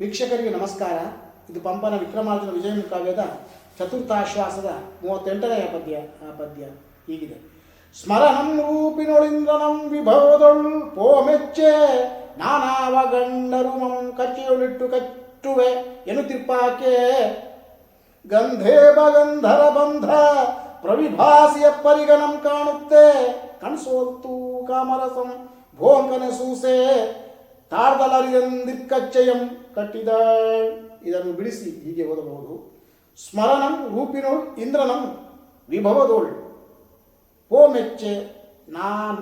ವೀಕ್ಷಕರಿಗೆ ನಮಸ್ಕಾರ. ಇದು ಪಂಪನ ವಿಕ್ರಮಾರ್ಜುನ ವಿಜಯ ಕಾವ್ಯದ ಚತುರ್ಥಾಶ್ವಾಸದ ಮೂವತ್ತೆಂಟನೆಯ ಪದ್ಯ ಆ ಪದ್ಯ ಹೀಗಿದೆ. ಸ್ಮರಣಂ ರೂಪಿನೊಳಿಂದ್ರನಂ ವಿಭವದೊಳ್ ಪೋಮೆಚ್ಚೆ ನಾನಾವ ಗಂಡರು ಮಂ ಕಚ್ಚಿಯೊಳಿಟ್ಟು ಕಚ್ಚುವೆ ಎನ್ನುತ್ತಿರ್ಪಾಕೆ. ಗಂಧೇಬ ಗಂಧರ ಬಂಧ ಪ್ರವಿಭಾಸಿಯ ಪರಿಗಣಂ ಕಾಣುತ್ತೆ. ಕಣ್ಸೋಲ್ತು ಕಾಮರಸಂ ಭೋಂಕನ ಸೂಸೆ. ತಾರ್ದಲರಿಯಂದಿಕ್ಕಚ್ಚಯಂ ಕಟ್ಟಿದ. ಇದನ್ನು ಬಿಡಿಸಿ ಹೀಗೆ ಓದಬಹುದು. ಸ್ಮರಣಂ ರೂಪಿನೋಳ್ ಇಂದ್ರನಂ ವಿಭವದೋಳ್. ಪೋಮೆಚ್ಚೆ ನಾನ್,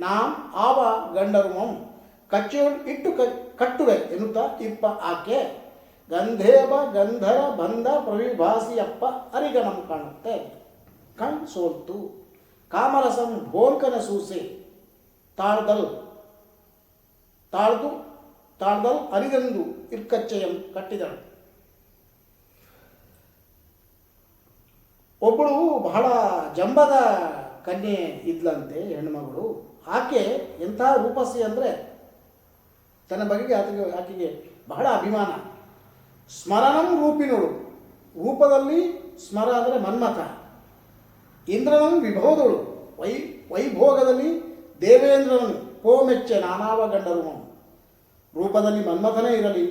ನಾಂ ಆವ ಗಂಡರುಮಂ. ಕಚ್ಚೆಯೊಳ್ ಇಟ್ಟು ಕಟ್ಟುವೆ ಎನ್ನುತ್ತಾ ಇಪ್ಪ ಆಕೆ. ಗಂಧೇಬ ಗಂಧರ ಬಂಧ ಪ್ರವಿಭಾಸಿಯಪ್ಪ ಅರಿಗಣಂ ಕಾಣುತ್ತೆ. ಕಣ್ ಸೋಲ್ತು. ಕಾಮರಸಂ ಭೋಲ್ಕನ ಸೂಸೆ. ತಾಳ್ದಲ್ ತಾಳ್ದು, ತಾಳ್ದಲ್ ಅರಿದಂದು ಇರ್ಕಚ್ಚೆಯನ್ನು ಕಟ್ಟಿದಳು ಒಬ್ಬಳು ಬಹಳ ಜಂಬದ ಕನ್ಯೆ ಇದ್ಲಂತೆ ಹೆಣ್ಮಗಳು ಆಕೆ ಎಂಥ ರೂಪಸಿ ಅಂದರೆ ತನ್ನ ಬಗೆಗೆ ಆತಗೆ ಆಕೆಗೆ ಬಹಳ ಅಭಿಮಾನ. ಸ್ಮರಣಂ ರೂಪಿನೋಳು. ರೂಪದಲ್ಲಿ ಸ್ಮರ ಅಂದರೆ ಮನ್ಮಥ. ಇಂದ್ರನಂ ವಿಭೋದಳು. ವೈ, ವೈಭೋಗದಲ್ಲಿ ದೇವೇಂದ್ರನನು. ಪೋಮೆಚ್ಚೆ ನಾನಾವ ಗಂಡರು ರೂಪದಲ್ಲಿ ಮನ್ಮಥನೇ ಇರಲಿ,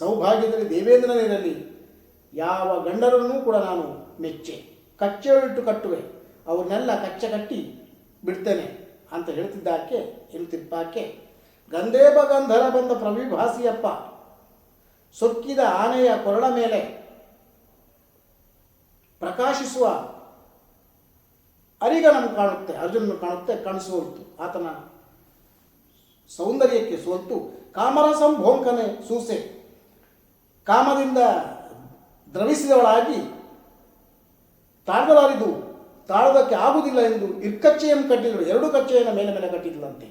ಸೌಭಾಗ್ಯದಲ್ಲಿ ದೇವೇಂದ್ರನೇ ಇರಲಿ, ಯಾವ ಗಂಡರನ್ನೂ ಕೂಡ ನಾನು ಮೆಚ್ಚೆ. ಕಚ್ಚೆಯಲ್ಲಿಟ್ಟು ಕಟ್ಟುವೆ, ಅವ್ರನ್ನೆಲ್ಲ ಕಚ್ಚೆ ಕಟ್ಟಿ ಬಿಡ್ತೇನೆ ಅಂತ ಹೇಳ್ತಿದ್ದಾಕೆ ಹೇಳ್ತಿರ್ಪಾಕೆ ಗಂಧೇಬ ಗಂಧರ ಬಂದ ಪ್ರವಿಭಾಸಿಯಪ್ಪ, ಸೊಕ್ಕಿದ ಆನೆಯ ಕೊರಳ ಮೇಲೆ ಪ್ರಕಾಶಿಸುವ ಅರಿಗನನ್ನು ಕಾಣುತ್ತೆ, ಅರ್ಜುನನು ಕಾಣುತ್ತೆ ಕಾಣಿಸುವಂತು ಆತನ ಸೌಂದರ್ಯಕ್ಕೆ ಸೋತು ಕಾಮರಸಂ ಭೋಂಕನೆ ಸೂಸೆ. ಕಾಮದಿಂದ ದ್ರವಿಸಿದವಳಾಗಿ ತಾಳ್ದಲಾರಿದು. ತಾಳೋದಕ್ಕೆ ಆಗುವುದಿಲ್ಲ ಎಂದು ಇರ್ಕಚ್ಚೆಯನ್ನು ಕಟ್ಟಿದಳು. ಎರಡು ಕಚ್ಚೆಯನ್ನು ಮೇಲೆ ಮೇಲೆ ಕಟ್ಟಿದ್ಲಂತೆ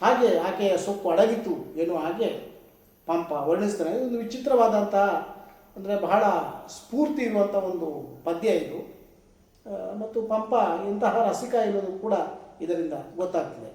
ಹಾಗೆ ಆಕೆಯ ಸೊಪ್ಪು ಅಡಗಿತು ಏನು ಹಾಗೆ ಪಂಪ ವರ್ಣಿಸ್ತಾನೆ. ಇದೊಂದು ವಿಚಿತ್ರವಾದಂತಹ ಅಂದರೆ ಬಹಳ ಸ್ಫೂರ್ತಿ ಇರುವಂಥ ಒಂದು ಪದ್ಯ ಇದು. ಮತ್ತು ಪಂಪ ಇಂತಹ ರಸಿಕ ಇರೋದು ಕೂಡ ಇದರಿಂದ ಗೊತ್ತಾಗ್ತದೆ.